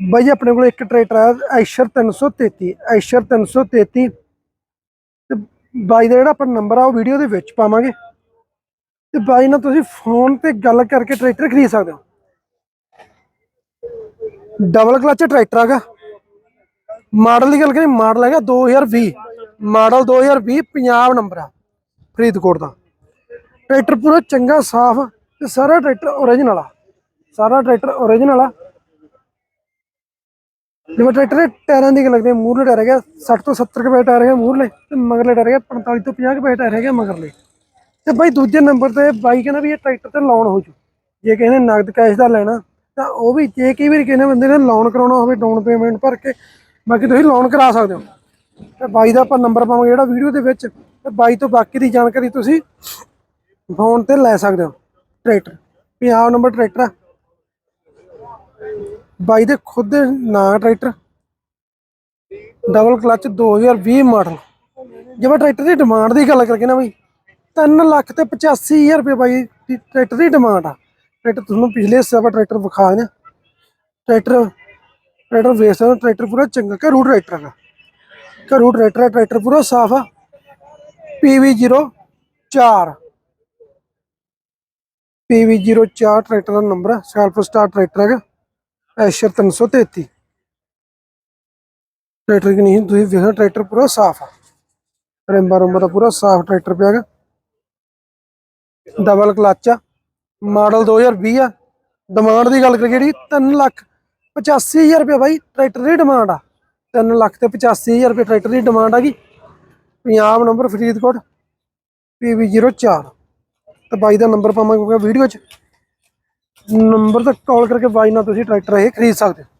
ਬਾਈ ਜੀ, ਆਪਣੇ ਕੋਲ ਇੱਕ ਟਰੈਕਟਰ ਹੈ ਐਸ਼ਰ 333 ਐਸ਼ਰ 333 ਤੇ ਬਾਈ ਦਾ ਜਿਹੜਾ ਆਪਾਂ ਨੰਬਰ ਆ, ਉਹ ਵੀਡੀਓ ਦੇ ਵਿੱਚ ਪਾਵਾਂਗੇ। ਤੇ ਬਾਈ ਨਾਲ ਤੁਸੀਂ ਫੋਨ ਤੇ ਗੱਲ ਕਰਕੇ ਟਰੈਕਟਰ ਖਰੀਦ ਸਕਦੇ ਹੋ। ਡਬਲ ਕਲਚ ਟਰੈਕਟਰ ਹੈਗਾ। ਮਾਡਲ ਦੀ ਗੱਲ ਕਰੀਏ, ਮਾਡਲ ਹੈਗਾ 2020 ਮਾਡਲ 2020 ਪੰਜਾਬ ਨੰਬਰ ਆ, ਫਰੀਦਕੋਟ ਦਾ। ਟਰੈਕਟਰ ਪੂਰਾ ਚੰਗਾ, ਸਾਫ਼ ਤੇ ਸਾਰਾ ਟਰੈਕਟਰ ਓਰੀਜਨਲ ਆ। ਸਾਰਾ ਟਰੈਕਟਰ ਓਰੀਜਨਲ ਆ। ਜਿਵੇਂ ਟਰੈਕਟਰ ਦੇ ਟਾਇਰਾਂ ਦੀ ਗੱਲ ਕਰਦੇ ਹਾਂ, ਮੂਹਰਲੇ ਟਾਇਰ ਹੈਗਾ 60 ਤੋਂ 70 ਰੁਪਏ ਟਾਇਰ ਹੈਗਾ ਮੂਹਰਲੇ ਤੇ ਮਗਰਲੇ ਟਾਇਰ ਹੈਗਾ 45 ਤੋਂ 50 ਕੁ ਟਾਇਰ ਹੈਗਾ ਮਗਰਲੇ। ਤੇ ਬਾਈ ਦੂਜੇ ਨੰਬਰ ਤੇ ਬਾਈ ਕਹਿੰਦਾ ਵੀ ਇਹ ਟਰੈਕਟਰ ਤੇ ਲੋਨ ਹੋ ਜੂ। ਜੇ ਕਿਸੇ ਨੇ ਨਗਦ ਕੈਸ਼ ਦਾ ਲੈਣਾ, ਤਾਂ ਉਹ ਵੀ ਜੇ ਕਈ ਵਾਰੀ ਕਿਸੇ ਬੰਦੇ ਨੇ ਲੋਨ ਕਰਾਉਣਾ ਹੋਵੇ ਡਾਊਨ ਪੇਮੈਂਟ ਭਰ ਕੇ, ਬਾਕੀ ਤੁਸੀਂ ਲੋਨ ਕਰਾ ਸਕਦੇ ਹੋ। ਤੇ ਬਾਈ ਦਾ ਆਪਾਂ ਨੰਬਰ ਪਾਵਾਂਗੇ ਜਿਹੜਾ ਵੀਡੀਓ ਦੇ ਵਿੱਚ, ਤੇ ਬਾਈ ਤੋਂ ਬਾਕੀ ਦੀ ਜਾਣਕਾਰੀ ਤੁਸੀਂ ਫੋਨ ਤੇ ਲੈ ਸਕਦੇ ਹੋ। ਟਰੈਕਟਰ ਪੰਜਾਬ ਨੰਬਰ ਟਰੈਕਟਰ ਆ। ਬਾਈ ਦੇ ਖੁਦ ਦੇ ਨਾਂ ਟਰੈਕਟਰ। ਡਬਲ ਕਲਚ 2020 ਮਾਡਲ ਜਿਵੇਂ ਟਰੈਕਟਰ ਦੀ ਡਿਮਾਂਡ ਦੀ ਗੱਲ ਕਰਕੇ ਨਾ ਬਾਈ 3 ਲੱਖ ਤੇ 85000 ਰੁਪਏ ਬਾਈ ਦੀ ਟਰੈਕਟਰ ਦੀ ਡਿਮਾਂਡ ਆ। ਟਰੈਕਟਰ ਤੁਹਾਨੂੰ ਪਿਛਲੇ ਹਿੱਸੇ ਆਪਾਂ ਟਰੈਕਟਰ ਵਿਖਾ ਦਿਆਂ ਟਰੈਕਟਰ ਟਰੈਕਟਰ ਵੇਚ ਸਕਦੇ ਹੋ, ਟਰੈਕਟਰ ਪੂਰਾ ਚੰਗਾ ਘਰੂ ਟਰੈਕਟਰ ਹੈਗਾ। ਘਰੂ ਟਰੈਕਟਰ ਹੈ ਟਰੈਕਟਰ ਪੂਰਾ ਸਾਫ਼ ਆ। PV04 PV04 ਟਰੈਕਟਰ ਦਾ ਨੰਬਰ ਹੈ ਸੈਲਫ ਸਟਾਰਟ ਟਰੈਕਟਰ ਹੈਗਾ। ਐਸ਼ਰ 333 ਟਰੈਕਟਰ ਕਿ ਨਹੀਂ, ਤੁਸੀਂ ਵੇਖੋ ਟਰੈਕਟਰ ਪੂਰਾ ਸਾਫ਼ ਆ। ਰਿੰਬਾ ਰੁੰਬਾ ਦਾ ਪੂਰਾ ਸਾਫ਼ ਟਰੈਕਟਰ ਪਿਆ ਹੈਗਾ। ਡਬਲ ਕਲਚ ਆ। ਮਾਡਲ 2020 ਆ। ਡਿਮਾਂਡ ਦੀ ਗੱਲ ਕਰੀਏ ਜਿਹੜੀ 3 ਲੱਖ 85000 ਰੁਪਏ ਬਾਈ ਟਰੈਕਟਰ ਦੀ ਡਿਮਾਂਡ ਆ। 3 ਲੱਖ ਤੇ 85000 ਰੁਪਏ ਟਰੈਕਟਰ ਦੀ ਡਿਮਾਂਡ ਆ ਹੈਗੀ ਪੰਜਾਬ ਨੰਬਰ ਫਰੀਦਕੋਟ PV04 ਤੇ ਬਾਈ ਦਾ ਨੰਬਰ ਪਾਵਾਂਗੇ ਵੀਡੀਓ 'ਚ। ਨੰਬਰ ਤੇ ਕਾਲ ਕਰਕੇ ਬਾਈ ਨਾਲ ਤੁਸੀਂ ਟਰੈਕਟਰ ਇਹ ਖਰੀਦ ਸਕਦੇ ਹੋ।